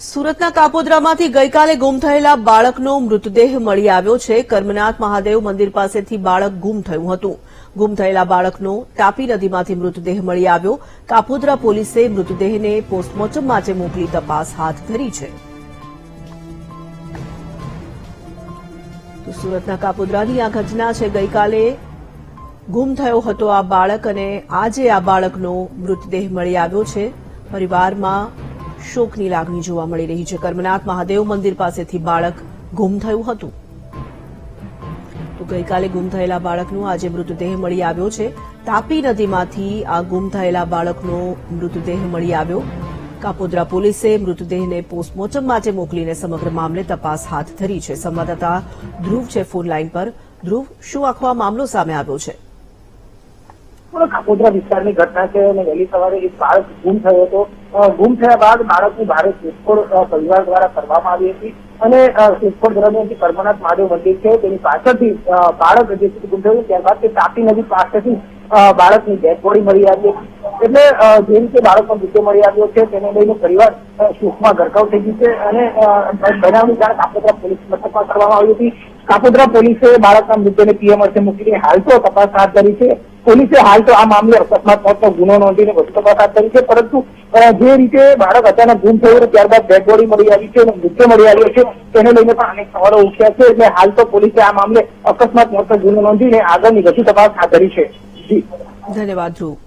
સુરતના કાપોદ્રામાંથી ગઈકાલે ગુમ થયેલા બાળકનો મૃતદેહ મળી આવ્યો છે. કર્મનાથ મહાદેવ મંદિર પાસેથી બાળક ગુમ થયું હતું. ગુમ થયેલા બાળકનો તાપી નદીમાંથી મૃતદેહ મળી આવ્યો. કાપોદ્રા પોલીસે મૃતદેહને પોસ્ટમોર્ટમ માટે મોકલી તપાસ હાથ ધરી છે. સુરતના કાપોદ્રાની આ ઘટના છે. ગઈકાલે ગુમ થયો હતો આ બાળક અને આજે આ બાળકનો મૃતદેહ મળી આવ્યો છે. પરિવારમાં શોકની લાગણી જોવા મળી રહી છે. કર્મનાથ મહાદેવ મંદિર પાસેથી બાળક ગુમ થયું હતું. તો ગઈકાલે ગુમ થયેલા બાળકનો આજે મૃતદેહ મળી આવ્યો છે. તાપી નદીમાંથી આ ગુમ થયેલા બાળકનો મૃતદેહ મળી આવ્યો. કાપોદ્રા પોલીસે મૃતદેહને પોસ્ટમોર્ટમ માટે મોકલીને સમગ્ર મામલે તપાસ હાથ ધરી છે. સંવાદદાતા ધ્રુવ છે ફોન લાઇન પર. ધ્રુવ, શું આખો આ મામલો સામે આવ્યો છે? કાપોદ્રા વિસ્તારની ઘટના છે અને વહેલી સવારે એક બાળક ગુમ થયો હતો. ગુમ થયા બાદ બાળકની ભારે શોધખોળ પરિવાર દ્વારા કરવામાં આવી હતી અને શોધખોળ દરમિયાન જે કર્મનાથ મહાદેવ મંદિર છે તેની પાછળથી બાળક જે ગુમ થયું. ત્યારબાદ તે તાપી નદી પાસેથી બાળકની ડેડ બોડી મળી આવી હતી. એટલે અ, જે રીતે બાળકનો મૃત્યુ મળી આવ્યો છે તેને લઈને પરિવાર શોકમાં ગરકાવ થઈ ગયું છે અને બનાવની જાણ કાપોદ્રા પોલીસ મથકમાં કરવામાં આવી હતી. કાપોદ્રા પોલીસે બાળકના મૃત્યુને પીએમ અર્થે મૂકીને હાલ તો તપાસ હાથ ધરી છે. પોલીસે હાલ તો આ મામલે અકસ્માત મોતનો ગુનો નોંધીને વધુ તપાસ હાથ ધરી છે. પરંતુ જે રીતે બાળક અચાનક ગુમ થયું ત્યારબાદ ડેડ બોડી મળી આવી છે અને મૃત્યુ મળી આવ્યો છે, તેને લઈને પણ અનેક સવાલો ઉઠ્યા છે. એટલે હાલ તો પોલીસે આ મામલે અકસ્માત મોતનો ગુનો નોંધીને આગળની વધુ તપાસ હાથ ધરી છે. ધન્યવાદ, ધ્રુવ.